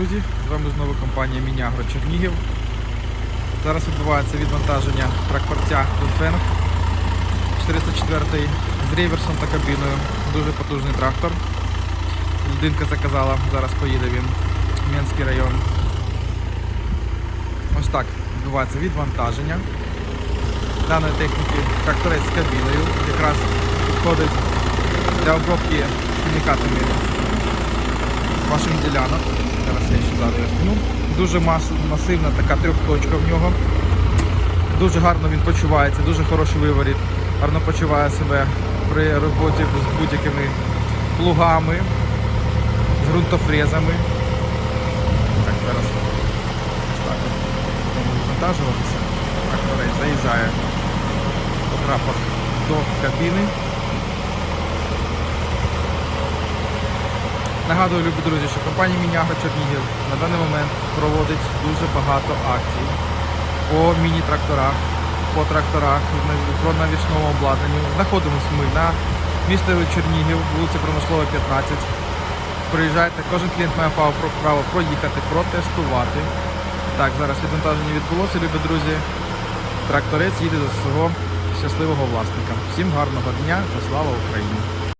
друзі! З вами знову компанія Мінягро Чернігів. Зараз відбувається відвантаження тракторця Донфенг 404 з реверсом та кабіною. Дуже потужний трактор. Людинка заказала, зараз поїде він в Менський район. Ось так відбувається відвантаження даної техніки. Тракторець з кабіною якраз підходить для обробки хімікатами ваших ділянок. Зараз я ще ззаду візьму. Дуже мас- масивна така трьохточка в нього. Дуже гарно він почувається, дуже хороший виворіт. Гарно почуває себе при роботі з будь-якими плугами, з ґрунтофрезами. Так, зараз так. Тракторець заїжджає потрапок до кабіни. Нагадую, любі друзі, що компанія Міняга Чернігів на даний момент проводить дуже багато акцій по міні-тракторах, по тракторах, про навісному обладнанню. Знаходимося ми на місті Чернігів, вулиця Промислова, 15. Приїжджайте, кожен клієнт має право проїхати, протестувати. Так, зараз відвантаження відбулося, любі друзі. Тракторець їде до свого щасливого власника. Всім гарного дня та слава Україні!